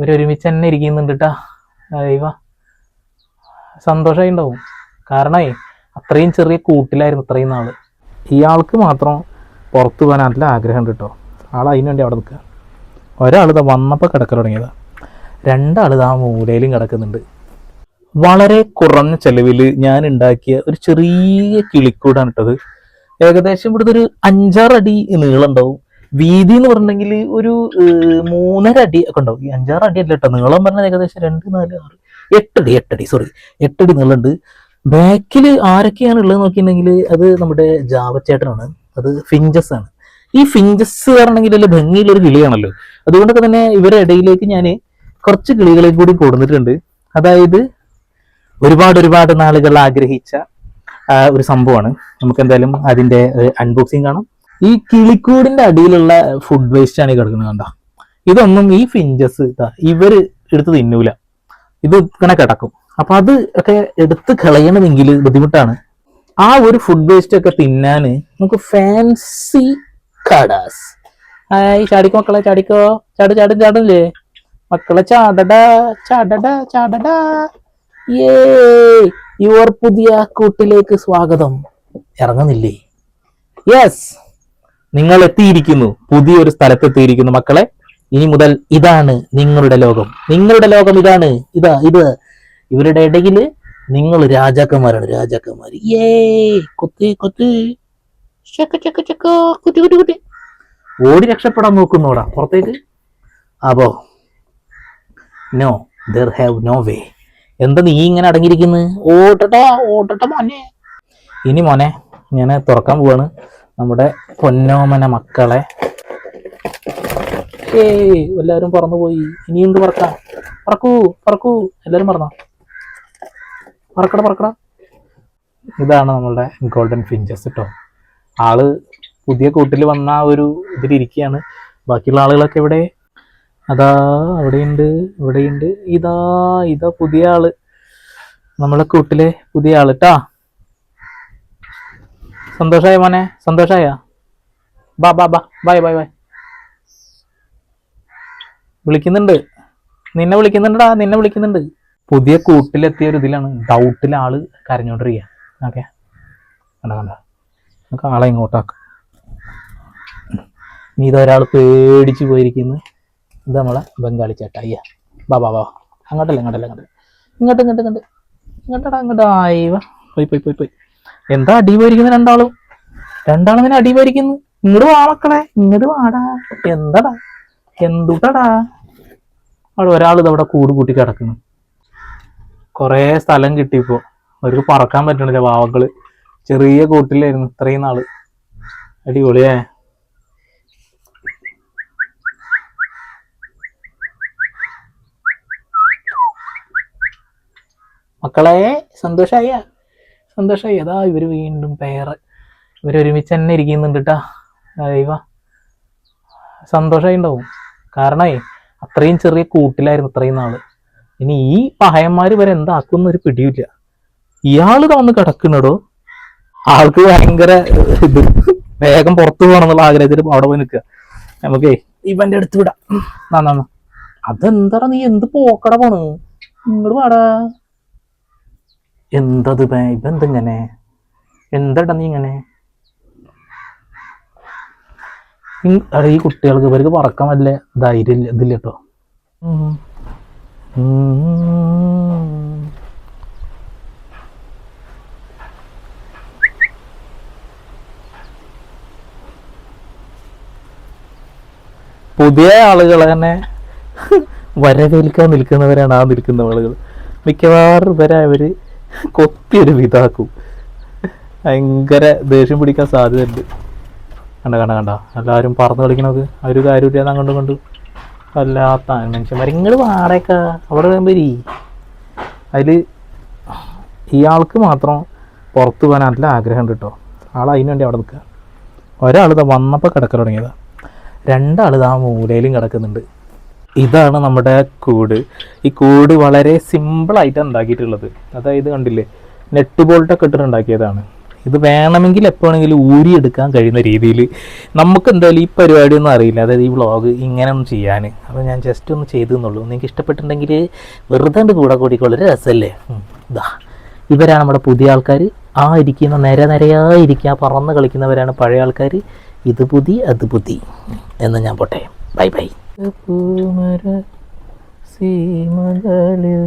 ഇവരൊരുമിച്ച് തന്നെ ഇരിക്കുന്നുണ്ട് കേട്ടാ ദൈവ. സന്തോഷമായി ഉണ്ടാവും കാരണമേ അത്രയും ചെറിയ കൂട്ടിലായിരുന്നു ഇത്രയും നാൾ. ഇയാൾക്ക് മാത്രം പുറത്തു പോകാൻ നല്ല ആഗ്രഹമുണ്ട് കേട്ടോ ആൾ അതിന് വേണ്ടി അവിടെ നിൽക്കുക ഒരാൾ ഇതാ വന്നപ്പോൾ കിടക്കൽ തുടങ്ങിയതാ. രണ്ടാൾ ഇതാ മൂലയിലും കിടക്കുന്നുണ്ട്. വളരെ കുറഞ്ഞ ചെലവിൽ ഞാൻ ഉണ്ടാക്കിയ ഒരു ചെറിയ കിളിക്കൂടാണ് ഇട്ടത് ഏകദേശം ഇവിടുത്തെ ഒരു അഞ്ചാറടി നീളം ഉണ്ടാവും വീതി എന്ന് പറഞ്ഞിട്ടുണ്ടെങ്കിൽ ഒരു മൂന്നര അടി ഒക്കെ ഉണ്ടാവും. അഞ്ചാറ് അടി അല്ല കേട്ടോ. നീളം പറഞ്ഞാൽ ഏകദേശം രണ്ട് നാല് ആറ് എട്ടടി എട്ടടി സോറി എട്ടടി നീളമുണ്ട്. ബാക്കിൽ ആരൊക്കെയാണ് ഉള്ളത് നോക്കിയിട്ടുണ്ടെങ്കിൽ അത് നമ്മുടെ ജാവച്ചേട്ടനാണ്. അത് ഫിഞ്ചസ് ആണ്. ഈ ഫിഞ്ചസ് പറഞ്ഞെങ്കിൽ അല്ല ഒരു കിളിയാണല്ലോ. അതുകൊണ്ടൊക്കെ തന്നെ ഇവരുടെ ഇടയിലേക്ക് ഞാൻ കുറച്ച് കിളികളെ കൂടി കൊടുത്തിട്ടുണ്ട് അതായത് ഒരുപാട് ഒരുപാട് നാളുകൾ ആഗ്രഹിച്ച ഒരു സംഭവമാണ്. നമുക്ക് എന്തായാലും അതിന്റെ അൺബോക്സിങ് കാണാം. ഈ കിളിക്കൂടിന്റെ അടിയിലുള്ള ഫുഡ് വേസ്റ്റ് ആണ് ഈ കിടക്കുന്നത് കണ്ട? ഇതൊന്നും ഈ ഫിഞ്ചസ് ഇവർ എടുത്ത് തിന്നൂല. ഇത് ഇങ്ങനെ കിടക്കും. അപ്പൊ അത് ഒക്കെ എടുത്ത് കളയണമെങ്കിൽ ബുദ്ധിമുട്ടാണ്. ആ ഒരു ഫുഡ് വേസ്റ്റ് ഒക്കെ തിന്നാന് നമുക്ക് ഫാൻസി കടാസ്. ഹായ് ചാടിക്കോ മക്കളെ ചാടിക്കോ. ചാട് ചാടും ചാടില്ലേ? മക്കളെ ചാടടാ ചാടടാ ചാടടാ. ഏ യുവർ പുതിയ കൂട്ടിലേക്ക് സ്വാഗതം. ഇറങ്ങുന്നില്ലേ? യെസ് നിങ്ങൾ എത്തിയിരിക്കുന്നു. പുതിയൊരു സ്ഥലത്ത് എത്തിയിരിക്കുന്നു മക്കളെ. ഇനി മുതൽ ഇതാണ് നിങ്ങളുടെ ലോകം. നിങ്ങളുടെ ലോകം ഇതാണ്. ഇതാ ഇത്. ഇവരുടെ ഇടയിൽ നിങ്ങൾ രാജാക്കന്മാരാണ്. രാജാക്കന്മാർ ഏ കൊത്തി കൊത്തി. ചക്ക ചക്ക ചക്ക. ഓടി രക്ഷപ്പെടാൻ നോക്കുന്നോടാ. പുറത്തേക്ക്. അപ്പോ no there have no way എന്താ നീ ഇങ്ങനെ അടങ്ങിയിരിക്കുന്നത് ഓട്ടട്ടോ ഓട്ടട്ടോ മോനെ. ഇനി മോനെ ഞാൻ തുറക്കാൻ പോവാണ്. നമ്മുടെ പൊന്നോമന മക്കളെ. ഏയ് എല്ലാവരും പറന്നു പോയി ഇനി എന്ത് പറക്കാം? പറക്കൂ പറക്കൂ. എല്ലാവരും പറഞ്ഞ പറക്കട പറക്കട. ഇതാണ് നമ്മളുടെ ഗോൾഡൻ ഫിഞ്ചസ് കേട്ടോ ആൾ പുതിയ കൂട്ടിൽ വന്ന ആ ഒരു ഇതിലിരിക്കുകയാണ് ബാക്കിയുള്ള ആളുകളൊക്കെ ഇവിടെ അതാ അവിടെയുണ്ട് ഇവിടെയുണ്ട്. ഇതാ ഇതാ പുതിയ ആൾ. നമ്മളെ കൂട്ടിലെ പുതിയ ആൾ ട്ടാ. സന്തോഷായ മോനെ? സന്തോഷായ? ബാ ബാ ബാ. ബായ് ബായ് ബായ് വിളിക്കുന്നുണ്ട്. നിന്നെ വിളിക്കുന്നുണ്ടടാ നിന്നെ വിളിക്കുന്നുണ്ട്. പുതിയ കൂട്ടിലെത്തിയ ഒരു ഇതിലാണ്. ഡൗട്ടിൽ ആൾ കരഞ്ഞോണ്ടിരിക്കുക ഓക്കെ. കണ്ട കണ്ട. നമുക്ക് ആളെ ഇങ്ങോട്ടാക്കാം ഇനി ഇതൊരാൾ പേടിച്ച് പോയിരിക്കുന്നു. ഇത് നമ്മളെ ബംഗാളി ചേട്ടാ. അയ്യ. ബാ ബാ ബാ. അങ്ങോട്ടല്ല അങ്ങോട്ടല്ല ഇങ്ങോട്ട് ഇങ്ങോട്ട് ഇങ്ങോട്ട് ഇങ്ങോട്ട്. ഇങ്ങോട്ടടാ ഇങ്ങോട്ട്. വാ പോയി പോയി പോയി പോയി. എന്താ അടി പോയിരിക്കുന്നു രണ്ടാളും? രണ്ടാളും ഇങ്ങനെ അടി പോയിരിക്കുന്നു ഇങ്ങോട്ട് വാ മക്കളെ ഇങ്ങോട്ട് വാടാ. എന്താടാ? എന്തുട്ടടാ? അവിടെ ഒരാൾ ഇതവിടെ കൂട് കൂട്ടി കിടക്കുന്നു. കൊറേ സ്ഥലം കിട്ടിയപ്പോ അവർക്ക് പറക്കാൻ പറ്റണില്ല വാവകൾ. ചെറിയ കൂട്ടിലായിരുന്നു ഇത്രയും നാൾ. അടിപൊളിയേ. മക്കളെ സന്തോഷായ സന്തോഷായി ഏതാ ഇവർ വീണ്ടും പേര് ഇവരൊരുമിച്ച് തന്നെ ഇരിക്കുന്നുണ്ട് കേട്ടാ ദൈവ. സന്തോഷമായി ഉണ്ടാവും കാരണേ അത്രയും ചെറിയ കൂട്ടിലായിരുന്നു ഇത്രയും നാൾ. ഇനി ഈ പഹയന്മാർ വരെ എന്താക്കുന്ന ഒരു പിടിയില്ല. ഇയാൾ തന്നു കിടക്കുന്നടോ. ആൾക്ക് ഭയങ്കര ഇത്. വേഗം പുറത്തു പോകണം എന്നുള്ള ആഗ്രഹത്തിൽ അവിടെ പോയി നിൽക്കുക. നമുക്കേ ഇവന്റെ അടുത്ത് വിടാം. നന്നാ അതെന്താടാ നീ എന്ത് പോക്കട പോണ്? ഇങ്ങോട്ട് പാടാ എന്തത് ഇപ്പൊ ഇതെന്തിങ്ങനെ? എന്താടാ നീ ഇങ്ങനെ? ഈ കുട്ടികൾക്ക് ഇവർക്ക് പറക്കാൻ വല്ല ധൈര്യം ഇതില്ല കേട്ടോ. പുതിയ ആളുകളെ തന്നെ വരവേൽക്കാൻ നിൽക്കുന്നവരാണ് ആ നിൽക്കുന്ന ആളുകൾ മിക്കവാറും ഇവരെ അവർ കൊത്തിയൊരു വിതാക്കും ഭയങ്കര ദേഷ്യം പിടിക്കാൻ സാധ്യതയുണ്ട്. കണ്ട കണ്ട കണ്ട. എല്ലാവരും പറന്ന് കളിക്കണത്. ഒരു കാര്യമില്ല അങ്ങോട്ടും കൊണ്ട് അല്ലാത്ത മനുഷ്യന്മാർ ഇങ്ങോട്ട് വാടക അവിടെ വരുമ്പരി അതിൽ ഇയാൾക്ക് മാത്രം പുറത്തു പോകാൻ നല്ല ആഗ്രഹമുണ്ട് കേട്ടോ ആൾ അതിന് വേണ്ടി അവിടെ നിൽക്കുക. ഒരാൾ ഇതാ വന്നപ്പോൾ കിടക്കൽ തുടങ്ങിയതാണ് രണ്ടാൾ ഇതാ മൂലയിലും കിടക്കുന്നുണ്ട്. ഇതാണ് നമ്മുടെ കൂട്. ഈ കൂട് വളരെ സിമ്പിളായിട്ട് ഉണ്ടാക്കിയിട്ടുള്ളത്. അതായത് കണ്ടില്ലേ നെറ്റ് ബോൾട്ടൊക്കെ ഇട്ടിട്ട് ഉണ്ടാക്കിയതാണ്. ഇത് വേണമെങ്കിൽ എപ്പോഴെങ്കിലും ഊരിയെടുക്കാൻ കഴിയുന്ന രീതിയിൽ നമുക്ക് എന്തായാലും ഈ പരിപാടി ഒന്നും അറിയില്ല. അതായത് ഈ വ്ളോഗ് ഇങ്ങനെ ഒന്നും ചെയ്യാൻ അപ്പോൾ ഞാൻ ജസ്റ്റ് ഒന്ന് ചെയ്തു എന്നുള്ളൂ നിങ്ങൾക്ക് ഇഷ്ടപ്പെട്ടിട്ടുണ്ടെങ്കിൽ വെറുതെ കൂടെ കൂടിക്കൊള്ളൊരു രസമല്ലേ ഇതാ ഇവരാണ് നമ്മുടെ പുതിയ ആൾക്കാർ ആ ഇരിക്കുന്ന നിര നിരയായിരിക്കുക പറന്ന് കളിക്കുന്നവരാണ് പഴയ ആൾക്കാർ ഇത് പുതി അത് പുതി. എന്ന് ഞാൻ പോട്ടെ. Bye bye. സീമകളിൽ